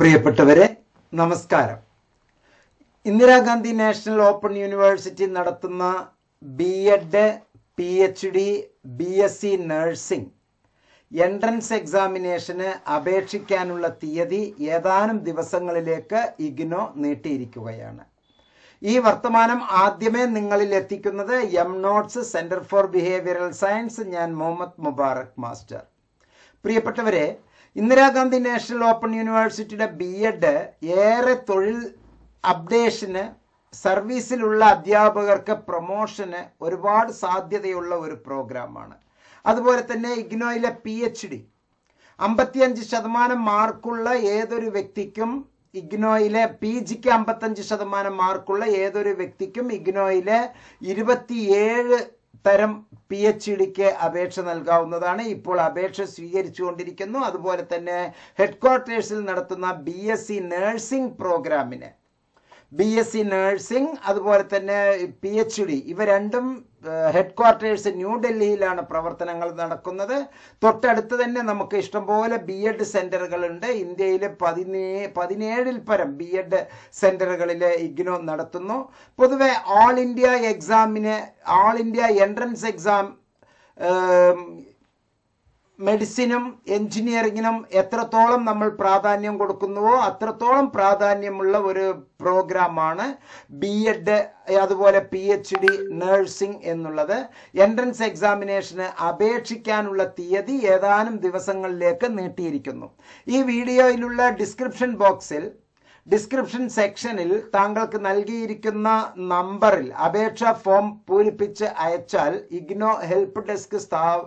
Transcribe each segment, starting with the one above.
പ്രിയപ്പെട്ടവരെ നമസ്കാരം. Indira Gandhi national open university നടത്തുന്ന B Ed P H D B S C nursing entrance എക്സാമിനേഷന് അപേക്ഷിക്കാനുള്ള തീയതി ഏതാനും ദിവസങ്ങളിലേക്ക് ഇഗ്നോ നീട്ടിയിരിക്കുകയാണ്. ഈ വർത്തമാനം ആദ്യമേ നിങ്ങളിൽ എത്തിക്കുന്നത് M notes centre for behavioural science ഞാൻ മുഹമ്മദ് മുബാറക് മാസ്റ്റർ. പ്രിയപ്പെട്ടവരെ ഇന്ദിരാഗാന്ധി നാഷണൽ ഓപ്പൺ യൂണിവേഴ്സിറ്റിയുടെ ബി എഡ് ഏറെ തൊഴിൽ അപ്ഡേഷന് സർവീസിലുള്ള അധ്യാപകർക്ക് പ്രൊമോഷന് ഒരുപാട് സാധ്യതയുള്ള ഒരു പ്രോഗ്രാമാണ്. അതുപോലെ തന്നെ ഇഗ്നോയിലെ പി എച്ച് ഡി അമ്പത്തിയഞ്ച് ശതമാനം മാർക്കുള്ള ഏതൊരു വ്യക്തിക്കും ഇഗ്നോയിലെ പി ജിക്ക് അമ്പത്തഞ്ച് ശതമാനം മാർക്കുള്ള ഏതൊരു വ്യക്തിക്കും ഇഗ്നോയിലെ ഇരുപത്തിയേഴ് തരം പി എച്ച് ഡിക്ക് അപേക്ഷ നൽകാവുന്നതാണ്. ഇപ്പോൾ അപേക്ഷ സ്വീകരിച്ചുകൊണ്ടിരിക്കുന്നു. അതുപോലെ തന്നെ ഹെഡ് ക്വാർട്ടേഴ്സിൽ നടത്തുന്ന ബി എസ് സി നേഴ്സിംഗ് പ്രോഗ്രാമിന്. ബി എസ് സി നേഴ്സിംഗ് അതുപോലെ തന്നെ പി എച്ച് ഡി ഇവ രണ്ടും ഹെഡ് ക്വാർട്ടേഴ്സ് ന്യൂഡൽഹിയിലാണ് പ്രവർത്തനങ്ങൾ നടക്കുന്നത്. തൊട്ടടുത്ത് തന്നെ നമുക്ക് ഇഷ്ടംപോലെ ബി എഡ് സെന്ററുകളുണ്ട് ഇന്ത്യയിലെ പതിനേ പതിനേഴിൽ പരം ബി എഡ് സെന്ററുകളിൽ ഇഗ്നോ നടത്തുന്നു. പൊതുവെ ഓൾ ഇന്ത്യ എക്സാമിന് ഓൾ ഇന്ത്യ എൻട്രൻസ് എക്സാം മെഡിസിനും എഞ്ചിനീയറിങ്ങിനും എത്രത്തോളം നമ്മൾ പ്രാധാന്യം കൊടുക്കുന്നുവോ അത്രത്തോളം പ്രാധാന്യമുള്ള ഒരു പ്രോഗ്രാമാണ്. ബി എഡ് അതുപോലെ പി എച്ച് ഡി നേഴ്സിംഗ് എന്നുള്ളത്. എൻട്രൻസ് എക്സാമിനേഷന് അപേക്ഷിക്കാനുള്ള തീയതി ഏതാനും ദിവസങ്ങളിലേക്ക് നീട്ടിയിരിക്കുന്നു. ഈ വീഡിയോയിലുള്ള ഡിസ്ക്രിപ്ഷൻ ബോക്സിൽ ഡിസ്ക്രിപ്ഷൻ സെക്ഷനിൽ താങ്കൾക്ക് നൽകിയിരിക്കുന്ന നമ്പറിൽ അപേക്ഷാ ഫോം പൂരിപ്പിച്ച് അയച്ചാൽ ഇഗ്നോ ഹെൽപ്പ് ഡെസ്ക്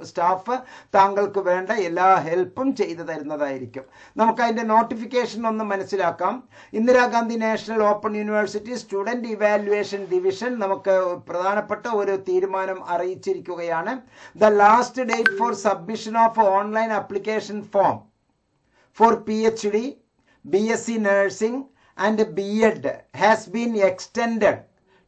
സ്റ്റാഫ് താങ്കൾക്ക് വേണ്ട എല്ലാ ഹെൽപ്പും ചെയ്തു തരുന്നതായിരിക്കും. നമുക്ക് അതിന്റെ നോട്ടിഫിക്കേഷൻ ഒന്ന് മനസ്സിലാക്കാം. Indira Gandhi national open university student evaluation division നമുക്ക് പ്രധാനപ്പെട്ട ഒരു തീരുമാനം അറിയിച്ചിരിക്കുകയാണ്. The last date for submission of online application form for P H D B S C Nursing and beard has been extended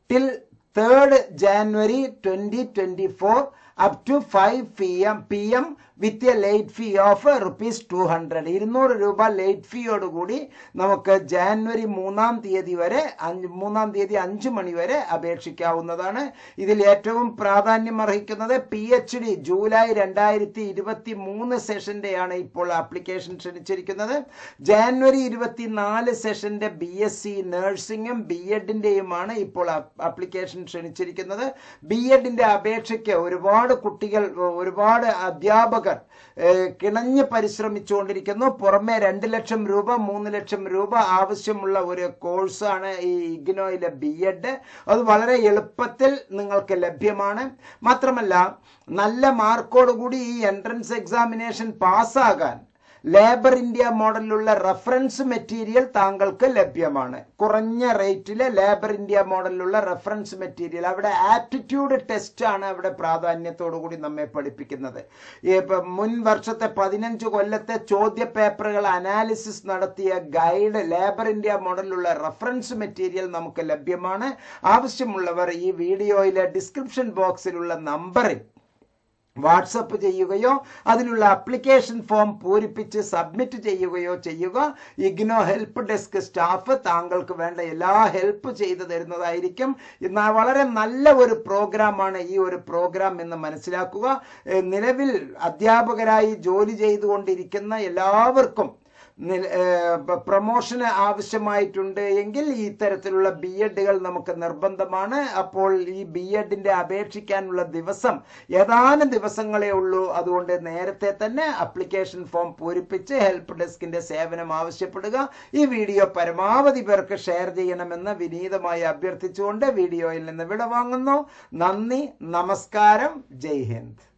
till 3rd January 2024 up to 5 p.m. p.m. With a late fee of rupees two hundred ഇരുന്നൂറ് രൂപ late ഫീയോട് കൂടി നമുക്ക് ജാനുവരി മൂന്നാം തീയതി വരെ അഞ്ച് മൂന്നാം തീയതി അഞ്ച് മണി വരെ അപേക്ഷിക്കാവുന്നതാണ് ഇതിൽ ഏറ്റവും പ്രാധാന്യം അർഹിക്കുന്നത് പി എച്ച് ഡി ജൂലൈ രണ്ടായിരത്തി ഇരുപത്തി മൂന്ന് സെഷന്റെയാണ് ഇപ്പോൾ ആപ്ലിക്കേഷൻ ക്ഷണിച്ചിരിക്കുന്നത് ജാനുവരി ഇരുപത്തിനാല് സെഷന്റെ ബി എസ് സി നഴ്സിംഗും ബി എഡിന്റെയുമാണ് ഇപ്പോൾ ആപ്ലിക്കേഷൻ ക്ഷണിച്ചിരിക്കുന്നത്. ബി എഡിന്റെ അപേക്ഷയ്ക്ക് ഒരുപാട് കുട്ടികൾ ഒരുപാട് അധ്യാപകർ കിണഞ്ഞ് പരിശ്രമിച്ചുകൊണ്ടിരിക്കുന്നു. പുറമെ രണ്ട് ലക്ഷം രൂപ മൂന്ന് ലക്ഷം രൂപ ആവശ്യമുള്ള ഒരു കോഴ്സാണ് ഈ ഇഗ്നോയിലെ ബി എഡ് അത് വളരെ എളുപ്പത്തിൽ നിങ്ങൾക്ക് ലഭ്യമാണ്. മാത്രമല്ല നല്ല മാർക്കോടുകൂടി ഈ എൻട്രൻസ് എക്സാമിനേഷൻ പാസ്സാകാൻ ലേബർ ഇന്ത്യ മോഡലിലുള്ള റഫറൻസ് മെറ്റീരിയൽ താങ്കൾക്ക് ലഭ്യമാണ്. കുറഞ്ഞ റേറ്റിലെ ലേബർ ഇന്ത്യ മോഡലിലുള്ള റഫറൻസ് മെറ്റീരിയൽ അവിടെ ആപ്റ്റിറ്റ്യൂഡ് ടെസ്റ്റ് ആണ് അവിടെ പ്രാധാന്യത്തോടു കൂടി നമ്മെ പഠിപ്പിക്കുന്നത്. മുൻ വർഷത്തെ പതിനഞ്ച് കൊല്ലത്തെ ചോദ്യ പേപ്പറുകൾ അനാലിസിസ് നടത്തിയ ഗൈഡ് ലേബർ ഇന്ത്യ മോഡലിലുള്ള റഫറൻസ് മെറ്റീരിയൽ നമുക്ക് ലഭ്യമാണ്. ആവശ്യമുള്ളവർ ഈ വീഡിയോയിലെ ഡിസ്ക്രിപ്ഷൻ ബോക്സിലുള്ള നമ്പറിൽ വാട്സപ്പ് ചെയ്യുകയോ അതിനുള്ള ആപ്ലിക്കേഷൻ ഫോം പൂരിപ്പിച്ച് സബ്മിറ്റ് ചെയ്യുകയോ ചെയ്യുക. ഇഗ്നോ ഹെൽപ്പ് ഡെസ്ക് സ്റ്റാഫ് താങ്കൾക്ക് വേണ്ട എല്ലാ ഹെൽപ്പ് ചെയ്തു തരുന്നതായിരിക്കും. വളരെ നല്ല ഒരു പ്രോഗ്രാമാണ് ഈ ഒരു പ്രോഗ്രാം എന്ന് മനസ്സിലാക്കുക. നിലവിൽ അധ്യാപകരായി ജോലി ചെയ്തുകൊണ്ടിരിക്കുന്ന എല്ലാവർക്കും പ്രൊമോഷന് ആവശ്യമായിട്ടുണ്ട് എങ്കിൽ ഈ തരത്തിലുള്ള ബി എഡുകൾ നമുക്ക് നിർബന്ധമാണ്. അപ്പോൾ ഈ ബി എഡിന്റെ അപേക്ഷിക്കാനുള്ള ദിവസം ഏതാനും ദിവസങ്ങളേ ഉള്ളൂ. അതുകൊണ്ട് നേരത്തെ തന്നെ അപ്ലിക്കേഷൻ ഫോം പൂരിപ്പിച്ച് ഹെൽപ്പ് ഡെസ്കിന്റെ സേവനം ആവശ്യപ്പെടുക. ഈ വീഡിയോ പരമാവധി പേർക്ക് ഷെയർ ചെയ്യണമെന്ന് വിനീതമായി അഭ്യർത്ഥിച്ചുകൊണ്ട് വീഡിയോയിൽ നിന്ന് വിടവാങ്ങുന്നു. നന്ദി നമസ്കാരം. ജയ് ഹിന്ദ്.